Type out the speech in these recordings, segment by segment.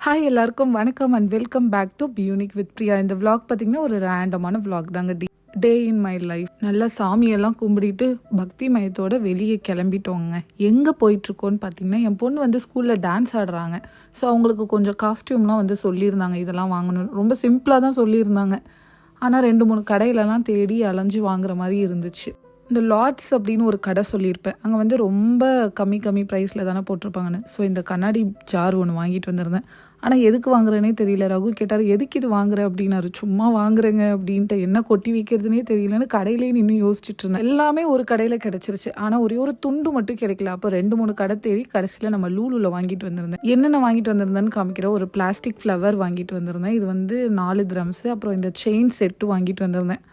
Hi எல்லாருக்கும் வணக்கம் and welcome back to பியூனிக் வித் பிரியா இந்த விளாக் பார்த்தீங்கன்னா ஒரு ரேண்டமான விளாக் தாங்க D. Day in my life நல்லா சாமியெல்லாம் கும்பிடிட்டு பக்தி மயத்தோட வெளியே கிளம்பிட்டோங்க. எங்கே போயிட்டுருக்கோன்னு பார்த்தீங்கன்னா என் பொண்ணு வந்து ஸ்கூலில் டான்ஸ் ஆடுறாங்க. ஸோ அவங்களுக்கு கொஞ்சம் காஸ்டியூம்லாம் வந்து சொல்லியிருந்தாங்க. இதெல்லாம் வாங்கணும் ரொம்ப சிம்பிளாக தான் சொல்லியிருந்தாங்க. ஆனால் ரெண்டு மூணு கடையிலலாம் தேடி அலைஞ்சு வாங்குற மாதிரி இருந்துச்சு. இந்த லாட்ஸ் அப்படின்னு ஒரு கடை சொல்லியிருப்பேன். அங்கே வந்து ரொம்ப கம்மி கம்மி ப்ரைஸில் தானே போட்டிருப்பாங்கன்னு. ஸோ இந்த கண்ணாடி ஜார் ஒன்று வாங்கிட்டு வந்திருந்தேன். ஆனால் எதுக்கு வாங்குறேனே தெரியல. ரகு கேட்டார் எதுக்கு இது வாங்குற? அப்படின்னாரு. சும்மா வாங்குறேங்க அப்படின்ட்டு. என்ன கொட்டி வைக்கிறதுனே தெரியலன்னு கடையிலே நின்று யோசிச்சுட்டு இருந்தேன். எல்லாமே ஒரு கடையில் கிடச்சிருச்சு. ஆனால் ஒரே ஒரு துண்டு மட்டும் கிடைக்கல. அப்போ ரெண்டு மூணு கடை தேடி கடைசியில் நம்ம லூலூவில் வாங்கிட்டு வந்திருந்தேன். என்னென்ன வாங்கிட்டு வந்திருந்தேன்னு காமிக்கிற? ஒரு பிளாஸ்டிக் ஃப்ளவர் வாங்கிட்டு வந்திருந்தேன். இது வந்து நாலு ட்ரம்ஸு அப்புறம் இந்த செயின் செட்டு வாங்கிட்டு வந்திருந்தேன்.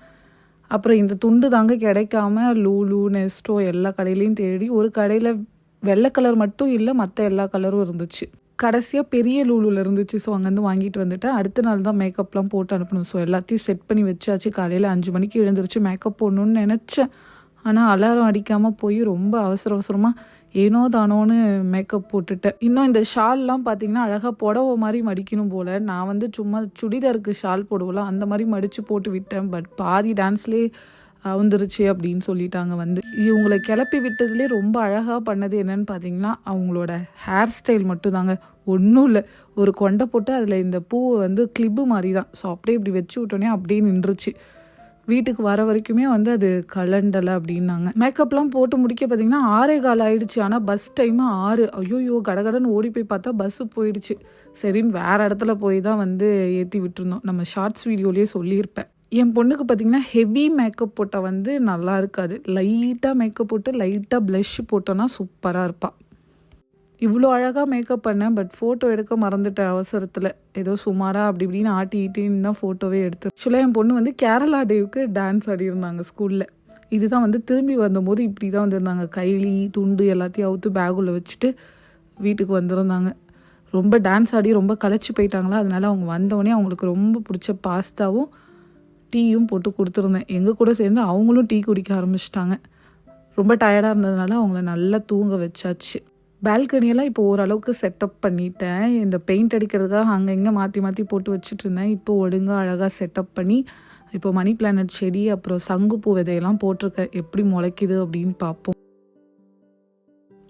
அப்புறம் இந்த துண்டு தாங்க கிடைக்காம லூலு நெஸ்டோ எல்லா கடையிலையும் தேடி ஒரு கடையில் வெள்ளை கலர் மட்டும் இல்லை மற்ற எல்லா கலரும் இருந்துச்சு. கடைசியாக பெரிய லூலுல இருந்துச்சு. ஸோ அங்கேருந்து வாங்கிட்டு வந்துட்டேன். அடுத்த நாள் தான் மேக்கப்லாம் போட்டு அனுப்பணும். ஸோ எல்லாத்தையும் செட் பண்ணி வச்சாச்சு. காலையில் அஞ்சு மணிக்கு எழுந்திரிச்சு மேக்கப் போடணும்னு நினச்சேன். ஆனால் அலாரம் அடிக்காமல் போய் ரொம்ப அவசர அவசரமாக ஏனோ தானோன்னு மேக்கப் போட்டுட்டேன் இன்னும் இந்த ஷால்லாம் பார்த்தீங்கன்னா அழகாக புடவை மாதிரி மடிக்கணும் போல். நான் வந்து சும்மா சுடிதாருக்கு ஷால் போடுவோம்ல அந்த மாதிரி மடித்து போட்டு விட்டேன். பட் பாதி டான்ஸ்லேயே வந்துருச்சு அப்படின்னு சொல்லிட்டாங்க வந்து. இவங்களை கிளப்பி விட்டதுலேயே ரொம்ப அழகாக பண்ணது என்னன்னு பார்த்தீங்கன்னா அவங்களோட ஹேர் ஸ்டைல் மட்டும்தாங்க. ஒன்றும் இல்லை. ஒரு கொண்டை போட்டு அதில் இந்த பூவை வந்து கிளிப்பு மாதிரி தான். ஸோ அப்படியே இப்படி வச்சு விட்டோன்னே அப்படியே நின்றுச்சு. வீட்டுக்கு வர வரைக்குமே வந்து அது கலண்டலை அப்படின்னாங்க. மேக்கப்லாம் போட்டு முடிக்க பார்த்தீங்கன்னா ஆறே கால் ஆயிடுச்சு. ஆனால் பஸ் டைமு ஆறு. ஐயோயோ கடகடன்னு ஓடி போய் பார்த்தா பஸ்ஸு போயிடுச்சு. சரின்னு வேற இடத்துல போய் தான் வந்து ஏற்றி விட்டுருந்தோம். நம்ம ஷார்ட்ஸ் வீடியோலேயே சொல்லியிருப்பேன். என் பொண்ணுக்கு பார்த்தீங்கன்னா ஹெவி மேக்கப் போட்டால் வந்து நல்லா இருக்காது. லைட்டாக மேக்கப் போட்டு லைட்டாக ப்ளஷ் போட்டோன்னா சூப்பராக இருப்பாள் இவ்வளோ அழகாக மேக்கப் பண்ணேன் பட் ஃபோட்டோ எடுக்க மறந்துட்டேன் அவசரத்தில். ஏதோ சுமாராக அப்படி இப்படின்னு ஆட்டி ஈட்டின்னு தான் ஃபோட்டோவே எடுத்து ஆக்சுவலாக என் பொண்ணு வந்து கேரளா டேவுக்கு டான்ஸ் ஆடியிருந்தாங்க ஸ்கூலில் இதுதான் வந்து திரும்பி வந்தபோது இப்படி தான் வந்திருந்தாங்க. கைலி துண்டு எல்லாத்தையும் அவுத்து பேகுள்ள வச்சுட்டு வீட்டுக்கு வந்திருந்தாங்க. ரொம்ப டான்ஸ் ஆடி ரொம்ப களைச்சி போயிட்டாங்களா? அதனால அவங்க வந்தோடனே அவங்களுக்கு ரொம்ப பிடிச்ச பாஸ்தாவும் டீயும் போட்டு கொடுத்துருந்தேன். எங்கள் கூட சேர்ந்து அவங்களும் டீ குடிக்க ஆரம்பிச்சிட்டாங்க. ரொம்ப டயர்டாக இருந்ததுனால அவங்கள நல்லா தூங்க வச்சாச்சு. பால்கனியெல்லாம் இப்போ ஓரளவுக்கு செட்டப் பண்ணிட்டேன். இந்த பெயிண்ட் அடிக்கிறதுக்காக அங்கே இங்கே மாற்றி மாற்றி போட்டு வச்சுட்டு இருந்தேன் இப்போ ஒழுங்காக அழகாக செட்டப் பண்ணி இப்போ மணி பிளானட் செடி அப்புறம் சங்குப்பூ விதையெல்லாம் போட்டிருக்கேன். எப்படி முளைக்குது அப்படின்னு பார்ப்போம்.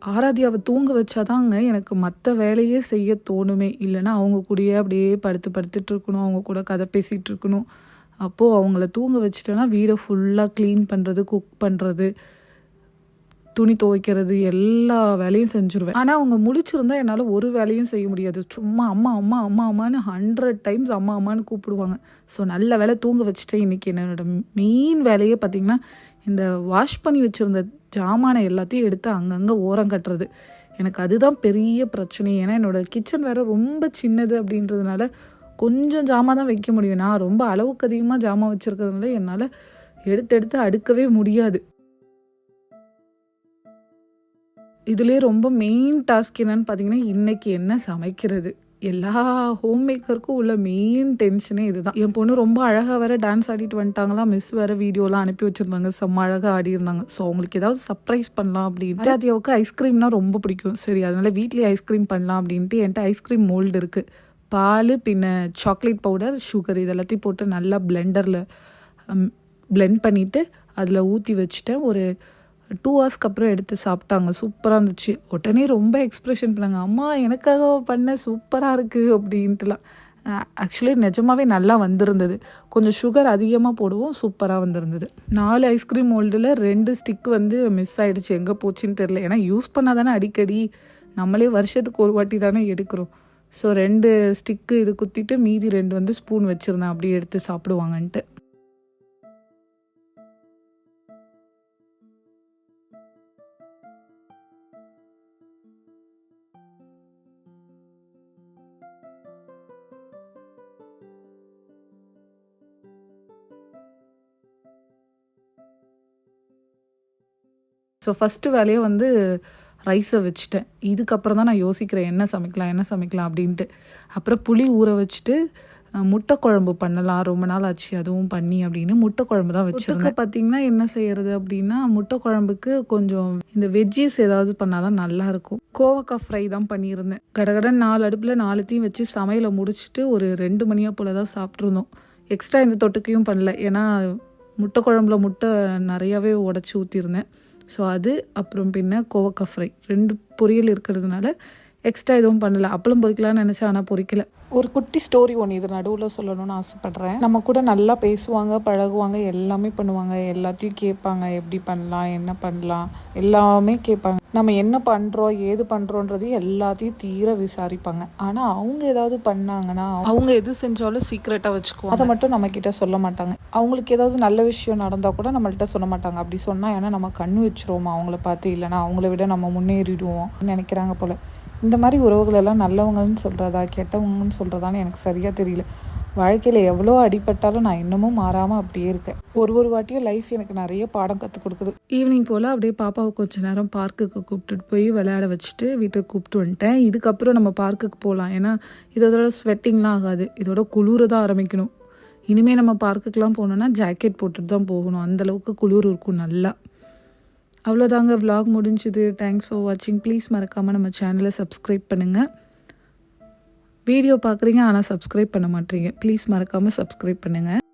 ஆராதியாவை தூங்க வச்சாதாங்க எனக்கு மற்ற வேலையே செய்ய தோணுமே. இல்லைன்னா அவங்க கூடயே அப்படியே படுத்து படுத்துட்டு இருக்கணும். அவங்க கூட கதை பேசிகிட்டு இருக்கணும். அப்போது அவங்கள தூங்க வச்சுட்டேன்னா வீடை ஃபுல்லாக க்ளீன் பண்ணுறது குக் பண்ணுறது துணி துவைக்கிறது எல்லா வேலையும் செஞ்சுருவேன். ஆனால் அவங்க முழிச்சிருந்தா என்னால் ஒரு வேலையும் செய்ய முடியாது. சும்மா அம்மா அம்மா அம்மா அம்மான்னு ஹண்ட்ரட் டைம்ஸ் அம்மா அம்மான்னு கூப்பிடுவாங்க. ஸோ நல்ல வேலை தூங்க வச்சுட்டேன். இன்றைக்கி என்னோட மெயின் வேலையே பார்த்திங்கன்னா இந்த வாஷ் பண்ணி வச்சுருந்த ஜாமானை எல்லாத்தையும் எடுத்து அங்கங்கே ஓரம் கட்டுறது. எனக்கு அதுதான் பெரிய பிரச்சனை. ஏன்னா என்னோட கிச்சன் வேறு ரொம்ப சின்னது அப்படின்றதுனால கொஞ்சம் ஜாமான் தான் வைக்க முடியும். நான் ரொம்ப அளவுக்கு அதிகமாக ஜாமான் வச்சுருக்கிறதுனால என்னால் எடுத்து எடுத்து அடுக்கவே முடியாது. இதுலேயே ரொம்ப மெயின் டாஸ்க் என்னன்னு பார்த்தீங்கன்னா இன்றைக்கி என்ன சமைக்கிறது? எல்லா ஹோம் மேக்கருக்கும் உள்ள மெயின் டென்ஷனே இதுதான். என் பொண்ணு ரொம்ப அழகாக வேற டான்ஸ் ஆடிட்டு வந்துட்டாங்களா மிஸ் வேற வீடியோலாம் அனுப்பி வச்சுருந்தாங்க. செம்ம அழகாக ஆடி இருந்தாங்க ஸோ அவங்களுக்கு ஏதாவது சர்ப்ரைஸ் பண்ணலாம் அப்படின்ட்டு. ஆதியாவுக்கு ஐஸ்கிரீம்னா ரொம்ப பிடிக்கும். சரி அதனால வீட்லேயே ஐஸ்கிரீம் பண்ணலாம் அப்படின்ட்டு என்கிட்ட ஐஸ்கிரீம் மோல்டு இருக்குது பால் பின்ன சாக்லேட் பவுடர் சுகர் இதெல்லாத்தையும் போட்டு நல்லா பிளெண்டரில் பிளெண்ட் பண்ணிவிட்டு அதில் ஊற்றி வச்சுட்டேன். ஒரு டூ ஹவர்ஸ்க்கு அப்புறம் எடுத்து சாப்பிட்டாங்க. சூப்பராக இருந்துச்சு. உடனே ரொம்ப எக்ஸ்ப்ரெஷன் பண்ணாங்க. அம்மா எனக்காக பண்ண சூப்பராக இருக்குது அப்படின்ட்டுலாம். ஆக்சுவலி நிஜமாவே நல்லா வந்திருந்தது. கொஞ்சம் சுகர் அதிகமாக போடுவோம் சூப்பராக வந்திருந்தது. நாலு ஐஸ்கிரீம் மோல்டில் ரெண்டு ஸ்டிக் வந்து மிஸ் ஆகிடுச்சு எங்கே போச்சுன்னு தெரில ஏன்னா யூஸ் பண்ணால் தானே அடிக்கடி. நம்மளே வருஷத்துக்கு ஒரு வாட்டி தானே எடுக்கிறோம். ஸோ ரெண்டு ஸ்டிக்கு இது குத்திட்டு மீதி ரெண்டு வந்து ஸ்பூன் வச்சுருந்தேன். அப்படியே எடுத்து சாப்பிடுவாங்கன்ட்டு. ஸோ ஃபஸ்ட்டு வேலையை வந்து ரைஸை வச்சுட்டேன். இதுக்கப்புறம் தான் நான் யோசிக்கிறேன் என்ன சமைக்கலாம் என்ன சமைக்கலாம் அப்படின்ட்டு. அப்புறம் புளி ஊற வச்சுட்டு முட்டை குழம்பு பண்ணலாம். ரொம்ப நாள் ஆச்சு அதுவும் பண்ணி அப்படின்னு முட்டை குழம்பு தான் வச்சுருக்கேன் பார்த்தீங்கன்னா என்ன செய்யறது அப்படின்னா முட்டை குழம்புக்கு கொஞ்சம் இந்த வெஜ்ஜீஸ் ஏதாவது பண்ணாதான் நல்லா இருக்கும். கோவக்காய் ஃப்ரை தான் பண்ணியிருந்தேன். கடகடன் நாலு அடுப்பில் நாலுத்தையும் வச்சு சமையலை முடிச்சுட்டு ஒரு ரெண்டு மணியா போல தான் சாப்பிட்ருந்தோம் எக்ஸ்ட்ரா இந்த தொட்டுக்கையும் பண்ணல. ஏன்னா முட்டை குழம்புல முட்டை நிறையாவே உடச்சி ஊற்றிருந்தேன் ஸோ அது அப்புறம் பின்ன கோவக்காய் ஃப்ரை ரெண்டு பொரியல் இருக்கிறதுனால எக்ஸ்ட்ரா எதுவும் பண்ணல. அப்பளம் பொறிக்கலாம்னு நினச்சேன் ஆனால் பொறிக்கல ஒரு குட்டி ஸ்டோரி ஒன்று இது நடுவில் சொல்லணும்னு ஆசைப்பட்றேன். நம்ம கூட நல்லா பேசுவாங்க பழகுவாங்க எல்லாமே பண்ணுவாங்க. எல்லாத்தையும் கேட்பாங்க எப்படி பண்ணலாம் என்ன பண்ணலாம் எல்லாமே கேட்பாங்க. நம்ம என்ன பண்ணுறோம் ஏது பண்ணுறோன்றது எல்லாத்தையும் தீர விசாரிப்பாங்க. ஆனால் அவங்க ஏதாவது பண்ணாங்கன்னா அவங்க எது செஞ்சாலும் சீக்ரெட்டாக வச்சுக்குவாங்க. அதை மட்டும் நம்ம கிட்ட சொல்ல மாட்டாங்க. அவங்களுக்கு ஏதாவது நல்ல விஷயம் நடந்தால் கூட நம்மள்ட்ட சொல்ல மாட்டாங்க. அப்படி சொன்னால் ஏன்னா நம்ம கண்ணு வச்சிருவோமா? அவங்கள பார்த்து இல்லைன்னா அவங்கள விட நம்ம முன்னேறிடுவோம். நினைக்கிறாங்க போல. இந்த மாதிரி உறவுகள் எல்லாம் நல்லவங்கன்னு சொல்கிறதா கெட்டவங்கன்னு சொல்கிறதான்னு எனக்கு சரியாக தெரியல. வாழ்க்கையில் எவ்வளோ அடிபட்டாலும் நான் இன்னமும் மாறாமல் அப்படியே இருக்கேன். ஒரு ஒரு வாட்டியும் லைஃப் எனக்கு நிறைய பாடம் கற்றுக் கொடுக்குது. ஈவினிங் போல் அப்படியே பாப்பாவை கொஞ்ச நேரம் பார்க்குக்கு கூப்பிட்டுட்டு போய் விளையாட வச்சுட்டு வீட்டுக்கு கூப்பிட்டு வந்துட்டேன். இதுக்கப்புறம் நம்ம பார்க்குக்கு போகலாம். ஏன்னா இதோட ஸ்வெட்டிங்லாம் ஆகாது. இதோட குளிர தான் ஆரம்பிக்கணும். இனிமேல் நம்ம பார்க்குக்கெலாம் போனோன்னா ஜாக்கெட் போட்டுட்டு தான் போகணும். அந்தளவுக்கு குளிர் இருக்கும் நல்லா. அவ்வளோதாங்க விலாக் முடிஞ்சுது. தேங்க்ஸ் ஃபார் வாட்சிங் ப்ளீஸ் மறக்காமல் நம்ம சேனலை சப்ஸ்கிரைப் பண்ணுங்கள் வீடியோ பார்க்குறீங்க ஆனால் சப்ஸ்கிரைப் பண்ண மாட்டீங்க. ப்ளீஸ் மறக்காமல் சப்ஸ்கிரைப் பண்ணுங்கள்